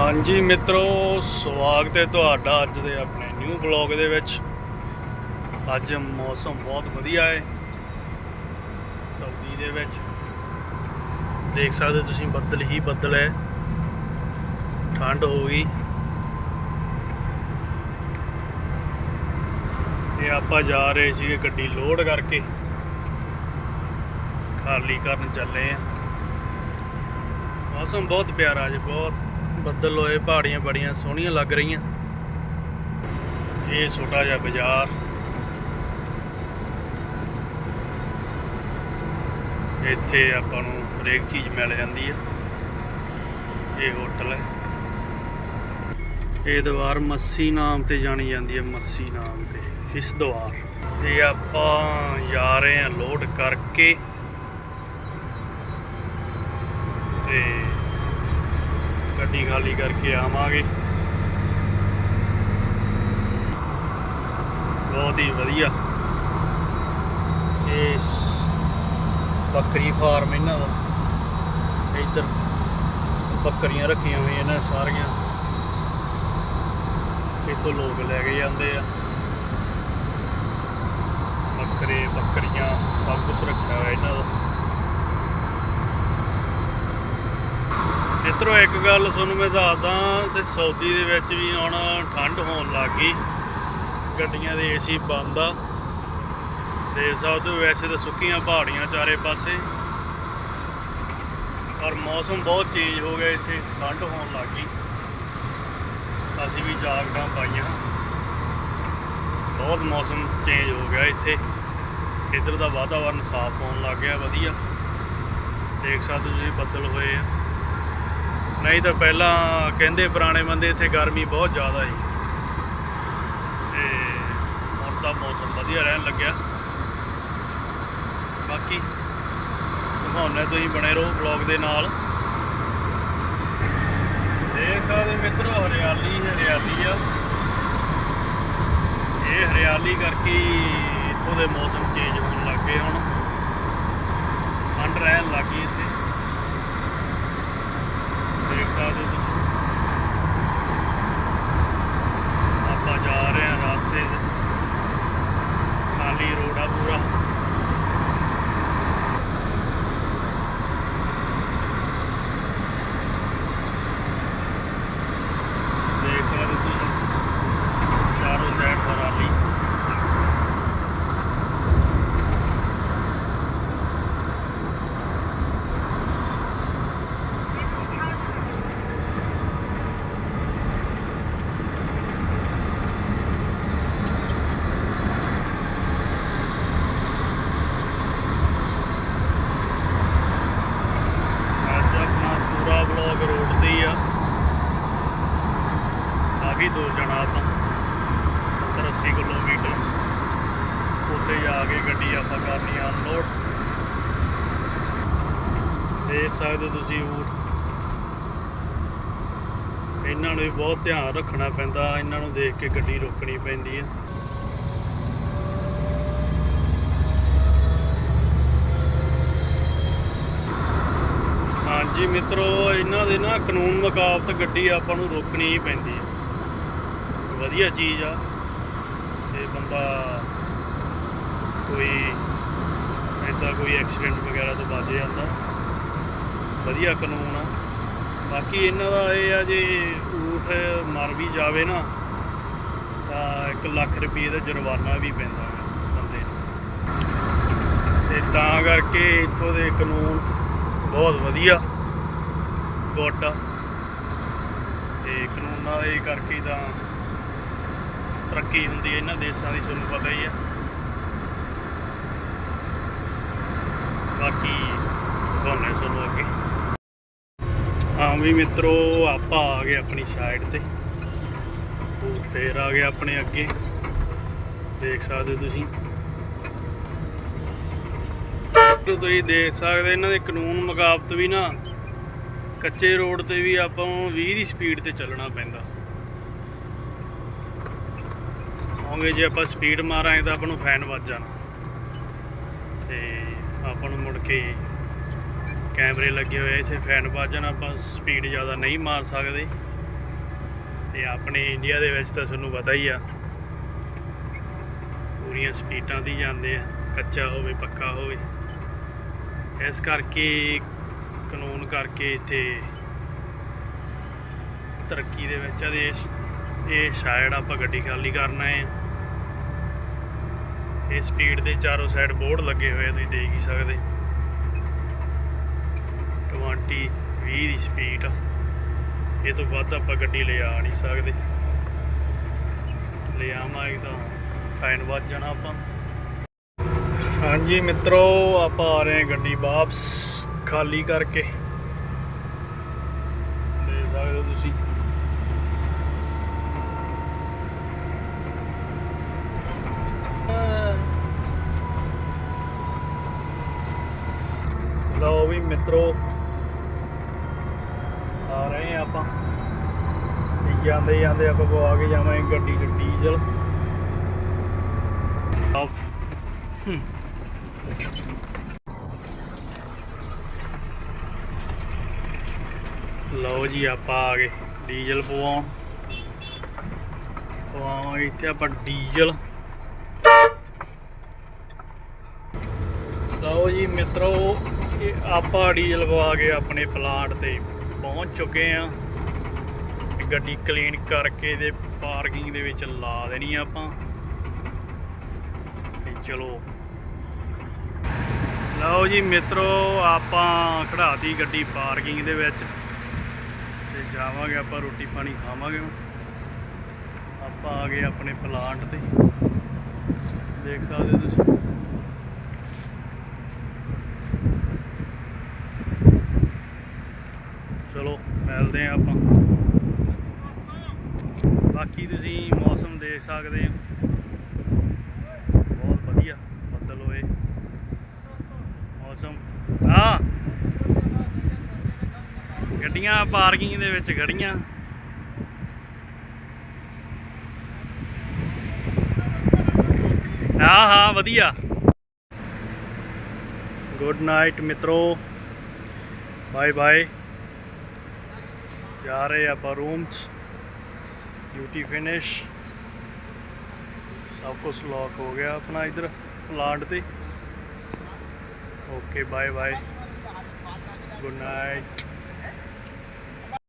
ਹਾਂਜੀ ਮਿੱਤਰੋ, ਸਵਾਗਤ ਹੈ ਤੁਹਾਡਾ ਅੱਜ ਦੇ ਆਪਣੇ ਨਿਊ ਬਲੌਗ ਦੇ ਵਿੱਚ। ਅੱਜ ਮੌਸਮ ਬਹੁਤ ਵਧੀਆ ਹੈ। ਸਾਊਦੀ ਦੇ ਵਿੱਚ। ਦੇਖ ਸਕਦੇ ਹੋ ਤੁਸੀਂ, ਬੱਦਲ ਹੀ ਬੱਦਲ ਹੈ। ਠੰਡ ਹੋ ਗਈ। ਇਹ ਆਪਾਂ ਜਾ ਰਹੇ ਸੀਗੇ ਗੱਡੀ ਲੋਡ ਕਰਕੇ। ਖਾਲੀ ਕਰਨ ਚੱਲੇ ਆ ਮੌਸਮ ਬਹੁਤ ਪਿਆਰਾ ਅੱਜ ਬਹੁਤ। ਬੱਦਲ ਹੋਏ, ਪਹਾੜੀਆਂ ਬੜੀਆਂ ਸੋਹਣੀਆਂ ਲੱਗ ਰਹੀਆਂ। ਇਹ ਛੋਟਾ ਜਿਹਾ ਬਾਜ਼ਾਰ। ਇੱਥੇ ਆਪਾਂ ਨੂੰ ਹਰੇਕ ਚੀਜ਼ ਮਿਲ ਜਾਂਦੀ ਹੈ ਇਹ ਹੋਟਲ ਹੈ। ਇਹ ਦੀਵਾਰ ਮੱਸੀ ਨਾਮ ਤੇ ਜਾਣੀ ਜਾਂਦੀ ਹੈ ਮੱਸੀ ਨਾਮ ਤੇ ਫਿਸ ਦੀਵਾਰ। ਇਹ ਆਪਾਂ ਜਾ ਰਹੇ ਹਾਂ ਲੋਡ ਕਰਕੇ। ਤੇ ਗੱਡੀ ਖਾਲੀ ਕਰਕੇ ਆਵਾਂਗੇ। ਬਹੁਤ ਹੀ ਵਧੀਆ। ਇਹ ਬੱਕਰੀ ਫਾਰਮ ਇਹਨਾਂ ਦਾ। ਇੱਧਰ ਬੱਕਰੀਆਂ ਰੱਖੀਆਂ ਹੋਈਆਂ ਨੇ ਸਾਰੀਆਂ। ਇੱਥੋਂ ਲੋਕ ਲੈ ਕੇ ਜਾਂਦੇ ਆ। ਬੱਕਰੇ, ਬੱਕਰੀਆਂ, ਸਭ ਕੁਝ ਰੱਖਿਆ ਹੋਇਆ ਇਹਨਾਂ ਦਾ। ਮਿੱਤਰੋ, ਇੱਕ ਗੱਲ ਤੁਹਾਨੂੰ ਮੈਂ ਦੱਸਦਾ ਤੇ ਸਾਊਦੀ ਦੇ ਵਿੱਚ ਵੀ ਹੁਣ ਠੰਡ ਹੋਣ ਲੱਗ ਗਈ। ਗੱਡੀਆਂ ਦੇ ਏਸੀ ਬੰਦ ਆ। ਤੇ ਸਭ ਤੋਂ ਵੈਸੇ ਤਾਂ ਸੁੱਕੀਆਂ ਪਹਾੜੀਆਂ ਚਾਰੇ ਪਾਸੇ। ਪਰ ਮੌਸਮ ਬਹੁਤ ਚੇਂਜ ਹੋ ਗਿਆ ਇੱਥੇ, ਠੰਡ ਹੋਣ ਲੱਗ ਗਈ। ਅਸੀਂ ਵੀ ਜਾਗਟਾਂ ਪਾਈਆਂ। ਬਹੁਤ ਮੌਸਮ ਚੇਂਜ ਹੋ ਗਿਆ ਇੱਥੇ। ਇੱਧਰ ਦਾ ਵਾਤਾਵਰਨ ਸਾਫ਼ ਹੋਣ ਲੱਗ ਗਿਆ, ਵਧੀਆ। ਦੇਖ ਸਕਦੇ ਹੋ ਤੁਸੀਂ ਬੱਦਲ ਹੋਏ ਆ। ਨਹੀਂ ਤਾਂ ਪਹਿਲਾਂ ਕਹਿੰਦੇ ਪੁਰਾਣੇ ਬੰਦੇ ਇੱਥੇ ਗਰਮੀ ਬਹੁਤ ਜ਼ਿਆਦਾ ਸੀ। ਤੇ ਹੁਣ ਤਾਂ ਮੌਸਮ ਵਧੀਆ ਰਹਿਣ ਲੱਗਿਆ। ਬਾਕੀ ਦਿਖਾਉਂਦੇ ਤੁਸੀਂ ਬਣੇ ਰਹੋ ਬਲੌਗ ਦੇ ਨਾਲ। ਦੇਖ ਸਕਦੇ ਮਿੱਤਰੋ, ਹਰਿਆਲੀ ਹਰਿਆਲੀ ਆ। ਇਹ ਹਰਿਆਲੀ ਕਰਕੇ ਇੱਥੋਂ ਦੇ ਮੌਸਮ ਚੇਂਜ ਹੋਣ ਲੱਗ ਗਏ ਹੁਣ। ਠੰਡ ਰਹਿਣ ਲੱਗ ਗਈ ਇੱਥੇ ਦੇਖ ਸਕਦੇ ਹੋ ਤੁਸੀਂ ਆਪਾਂ ਜਾ ਰਹੇ ਹਾਂ ਰਾਸਤੇ 'ਚ ਖਾਲੀ ਰੋਡ ਆ ਪੂਰਾ ਦੇਖ ਸਕਦੇ ਹੋ ਤੁਸੀਂ ਚਾਰੋਂ ਸਾਈਡ ਹਰਿਆਲੀ ਅੱਜ ਆਪਣਾ ਪੂਰਾ ਬਲੌਗ ਰੋਡ ਤੇ ਹੀ ਆ ਕਾਫੀ ਦੂਰ ਜਾਣਾ ਆਪਾਂ 70 80 ਕਿਲੋਮੀਟਰ ਉੱਥੇ ਜਾ ਕੇ ਗੱਡੀ ਆਪਾਂ ਕਰਨੀ ਆ ਅਨਲੋਡ ਦੇਖ ਸਕਦੇ ਹੋ ਤੁਸੀਂ ਊਠ ਇਹਨਾਂ ਨੂੰ ਵੀ ਬਹੁਤ ਧਿਆਨ ਰੱਖਣਾ ਪੈਂਦਾ, ਇਹਨਾਂ ਨੂੰ ਦੇਖ ਕੇ ਗੱਡੀ ਰੋਕਣੀ ਪੈਂਦੀ ਹੈ। ਹਾਂਜੀ ਮਿੱਤਰੋ, ਇਹਨਾਂ ਦੇ ਨਾ ਕਾਨੂੰਨ ਮੁਕਾਬਤ ਗੱਡੀ ਆਪਾਂ ਨੂੰ ਰੋਕਣੀ ਹੀ ਪੈਂਦੀ ਹੈ। ਵਧੀਆ ਚੀਜ਼ ਆ। ਤੇ ਬੰਦਾ ਕੋਈ ਇਦਾਂ ਕੋਈ ਐਕਸੀਡੈਂਟ ਵਗੈਰਾ ਤੋਂ ਬਚ ਜਾਂਦਾ। ਵਧੀਆ ਕਾਨੂੰਨ ਆ। ਬਾਕੀ ਇਹਨਾਂ ਦਾ ਇਹ ਆ ਜੇ ਊਠ ਮਰ ਵੀ ਜਾਵੇ ਨਾ, ਤਾਂ 1 ਲੱਖ ਰੁਪਏ ਦਾ ਜੁਰਮਾਨਾ ਵੀ ਪੈਂਦਾ ਹੈ ਬੰਦੇ ਨੂੰ। ਤੇ ਤਾਂ ਕਰਕੇ ਇੱਥੋਂ ਦੇ ਕਾਨੂੰਨ ਬਹੁਤ ਵਧੀਆ, ਗੁੱਡ ਆ। ਤੇ ਕਾਨੂੰਨਾਂ ਦੇ ਕਰਕੇ ਤਾਂ ਤਰੱਕੀ ਹੁੰਦੀ ਹੈ ਇਹਨਾਂ ਦੇਸ਼ਾਂ ਦੀ, ਤੁਹਾਨੂੰ ਪਤਾ ਹੀ ਆ ਬਾਕੀ ਦੋਨੇ ਸੁਣੋ ਅੱਗੇ ਹਾਂ ਵੀ ਮਿੱਤਰੋ, ਆਪਾਂ ਆ ਗਏ ਆਪਣੀ ਸਾਈਡ ਤੇ। ਉਹ ਫੇਰ ਆ ਗਏ ਆਪਣੇ ਅੱਗੇ। ਦੇਖ ਸਕਦੇ ਤੁਸੀਂ। ਤੁਸੀਂ ਦੇਖ ਸਕਦੇ, ਇਹਨਾਂ ਦੇ ਕਾਨੂੰਨ ਮੁਕਾਬਤ ਵੀ ਨਾ, ਕੱਚੇ ਰੋਡ ਤੇ ਵੀ ਆਪਾਂ ਨੂੰ 20 ਦੀ ਸਪੀਡ ਤੇ ਚੱਲਣਾ ਪੈਂਦਾ। ਹੋਗੇ ਜੇ ਆਪਾਂ ਸਪੀਡ ਮਾਰਾਂਗੇ ਤਾਂ ਆਪਾਂ ਨੂੰ ਫੈਨ ਵੱਜ ਜਾਣਾ। ਤੇ ਆਪਾਂ ਨੂੰ ਮੁੜ ਕੇ ਕੈਮਰੇ ਲੱਗੇ ਹੋਏ ਇੱਥੇ ਫੈਨ ਵੱਜ ਜਾਣਾ ਆਪਾਂ ਸਪੀਡ ਜ਼ਿਆਦਾ ਨਹੀਂ ਮਾਰ ਸਕਦੇ। ਤੇ ਆਪਣੇ ਇੰਡੀਆ ਦੇ ਵਿੱਚ ਤਾਂ ਤੁਹਾਨੂੰ ਪਤਾ ਹੀ ਆ, ਪੂਰੀਆਂ ਸਪੀਡਾਂ ਦੀ ਜਾਂਦੇ ਆ, ਕੱਚਾ ਹੋਵੇ, ਪੱਕਾ ਹੋਵੇ। ਇਸ ਕਰਕੇ, ਕਾਨੂੰਨ ਕਰਕੇ ਇੱਥੇ ਤਰੱਕੀ ਦੇ ਵਿੱਚ ਆ ਦੇਸ਼ ਇਹ ਸ਼ਾਇਦ ਆਪਾਂ ਗੱਡੀ ਖਾਲੀ ਕਰਨਾ ਹੈ ਇਹ ਸਪੀਡ ਦੇ ਚਾਰੋਂ ਸਾਈਡ ਬੋਰਡ ਲੱਗੇ ਹੋਏ ਤੁਸੀਂ ਦੇਖ ਹੀ ਸਕਦੇ। 20 20 ਦੀ ਸਪੀਡ ਆ। ਇਹ ਤੋਂ ਵੱਧ ਆਪਾਂ ਗੱਡੀ ਲਿਆ ਨਹੀਂ ਸਕਦੇ। ਲਿਆਵਾਂਗੇ ਤਾਂ ਫਾਈਨ ਵੱਜ ਜਾਣਾ ਆਪਾਂ। ਹਾਂਜੀ ਮਿੱਤਰੋ, ਆਪਾਂ ਆ ਰਹੇ ਹਾਂ ਗੱਡੀ ਵਾਪਸ ਖਾਲੀ ਕਰਕੇ। ਦੇਖ ਸਕਦੇ ਹੋ ਤੁਸੀਂ। ਲਓ ਵੀ ਮਿੱਤਰੋ ਆ ਆਪਾਂ। ਤੇ ਜਾਂਦੇ ਜਾਂਦੇ ਆਪਾਂ ਪਵਾ ਕੇ ਜਾਵਾਂਗੇ ਗੱਡੀ 'ਚ ਡੀਜ਼ਲ। ਲਓ ਜੀ ਆਪਾਂ ਆ ਗਏ ਡੀਜ਼ਲ ਪਵਾਉਣ। ਪਵਾਵਾਂਗੇ ਇੱਥੇ ਆਪਾਂ ਡੀਜ਼ਲ। ਲਓ ਜੀ ਮਿੱਤਰੋ, ਇਹ ਆਪਾਂ ਡੀਜ਼ਲ ਪਵਾ ਕੇ ਆਪਣੇ ਪਲਾਂਟ ਤੇ। ਪਹੁੰਚ ਚੁੱਕੇ ਆ। ਗੱਡੀ ਕਲੀਨ ਕਰਕੇ ਤੇ ਪਾਰਕਿੰਗ ਦੇ ਵਿੱਚ ਲਾ ਦੇਣੀ ਆ ਆਪਾਂ। ਤੇ ਚਲੋ। ਲਓ ਜੀ ਮਿੱਤਰੋ, ਆਪਾਂ ਖੜਾਤੀ ਗੱਡੀ ਪਾਰਕਿੰਗ ਦੇ ਵਿੱਚ। ਤੇ ਜਾਵਾਂਗੇ ਆਪਾਂ, ਰੋਟੀ ਪਾਣੀ ਖਾਵਾਂਗੇ ਆਪਾਂ ਆ ਗਏ ਆਪਣੇ ਪਲਾਂਟ ਤੇ। ਦੇਖ ਸਕਦੇ ਹੋ ਤੁਸੀਂ ਚਲੋ ਮਿਲਦੇ ਆ ਆਪਾਂ। ਬਾਕੀ ਤੁਸੀਂ ਮੌਸਮ ਦੇਖ ਸਕਦੇ ਹੋ ਬਹੁਤ ਵਧੀਆ ਬੱਦਲ ਹੋਏ। ਮੌਸਮ। ਹਾਂ। ਗੱਡੀਆਂ ਪਾਰਕਿੰਗ ਦੇ ਵਿੱਚ ਖੜੀਆਂ। ਹਾਂ ਹਾਂ, ਵਧੀਆ। ਗੁੱਡ ਨਾਈਟ ਮਿੱਤਰੋ। ਬਾਏ ਬਾਏ ਜਾ ਰਹੇ ਆਪਾਂ ਰੂਮ 'ਚ ਡਿਊਟੀ ਫਿਨਿਸ਼ ਸਭ ਕੁਝ ਲੌਕ ਹੋ ਗਿਆ ਆਪਣਾ ਇਧਰ ਪਲਾਂਟ ਤੇ okay bye bye good night